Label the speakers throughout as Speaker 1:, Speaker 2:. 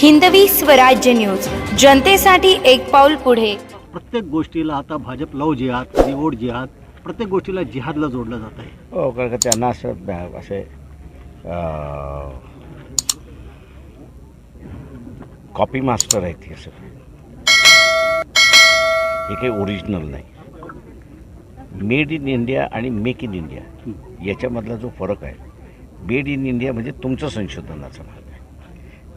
Speaker 1: Hindavi Swarajya news. जनतेसाठी एक पाऊल पुढे.
Speaker 2: प्रत्येक गोष्टीला आता भाजप लव जिहाद कधी ओढ जिहाद प्रत्येक गोष्टीला जिहादला जोडलं जात आहे.
Speaker 3: हो कारण का त्यांना असं असे कॉपी मास्टर आहेत हे सगळे. हे काही ओरिजिनल नाही. मेड इन इंडिया आणि मेक इन इंडिया याच्यामधला जो फरक आहे मेड इन इंडिया म्हणजे तुमचं संशोधनाचा भाग आहे.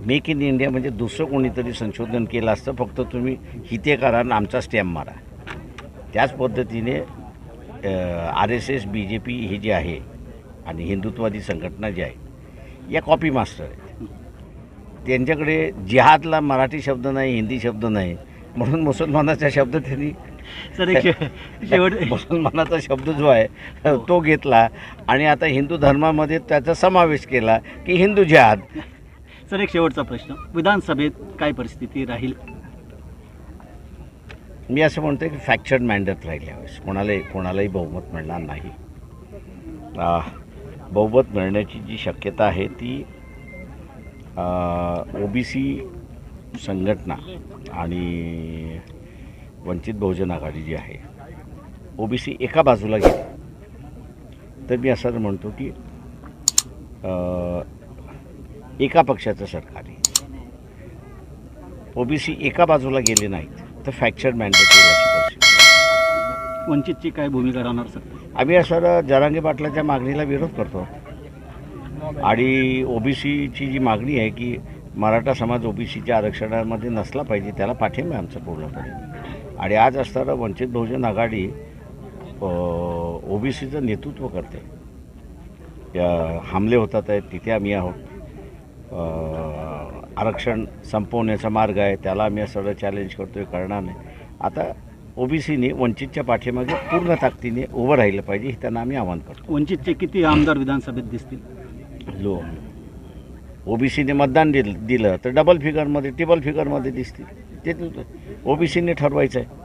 Speaker 3: मेक इन इंडिया म्हणजे दुसरं कोणीतरी संशोधन केलं असतं फक्त तुम्ही हिते करा आणि आमचा स्टॅम्प मारा. त्याच पद्धतीने R S S B J P हे जे आहे आणि हिंदुत्वादी संघटना जी आहे या कॉपी मास्टर आहेत. त्यांच्याकडे जिहादला मराठी शब्द नाही हिंदी शब्द नाही म्हणून मुसलमानाचा शब्द त्यांनी
Speaker 2: सर शेवट
Speaker 3: मुसलमानाचा शब्द जो आहे तो घेतला आणि आता हिंदू धर्मामध्ये त्याचा समावेश केला की हिंदू जिहाद.
Speaker 2: सर एक शेवटचा प्रश्न. विधानसभेत काय परिस्थिती राहील?
Speaker 3: मी असं म्हणतो की फॅक्चर्ड मॅन्डेट राहील यावेळेस. कोणालाही कोणालाही बहुमत मिळणार नाही. बहुमत मिळण्याची जी शक्यता आहे ती ओ बी सी संघटना आणि वंचित बहुजन आघाडी जी आहे ओ बी सी एका बाजूला गेली. तर मी असं म्हणतो की एका पक्षाचं सरकार आहे. ओ बी सी एका बाजूला गेले नाहीत तर फ्रॅक्चर मॅन्डेट
Speaker 2: वंचितची काय भूमिका राहणार सर?
Speaker 3: आम्ही असं जरांगे पाटलाच्या मागणीला विरोध करतो. आणि ओ बी सीची जी मागणी आहे की मराठा समाज ओ बी सीच्या आरक्षणामध्ये नसला पाहिजे त्याला पाठिंबा आमचा पूर्णपणे. आणि आज असताना वंचित बहुजन आघाडी ओ बी सीचं नेतृत्व करते. या हमले होतात आहेत तिथे आम्ही आहोत. आरक्षण संपवण्याचा मार्ग आहे त्याला आम्ही असं चॅलेंज करतो आहे करणार नाही. आता ओ बी सीने वंचितच्या पाठीमागे पूर्ण ताकदीने उभं राहिलं पाहिजे हे त्यांना आम्ही आवाहन करतो.
Speaker 2: वंचितचे किती आमदार विधानसभेत दिसतील?
Speaker 3: लो. ओ बी सीने मतदान दिलं दिलं तर डबल फिगरमध्ये टिबल फिगरमध्ये दिसतील. ते ओ बी सीने ठरवायचं आहे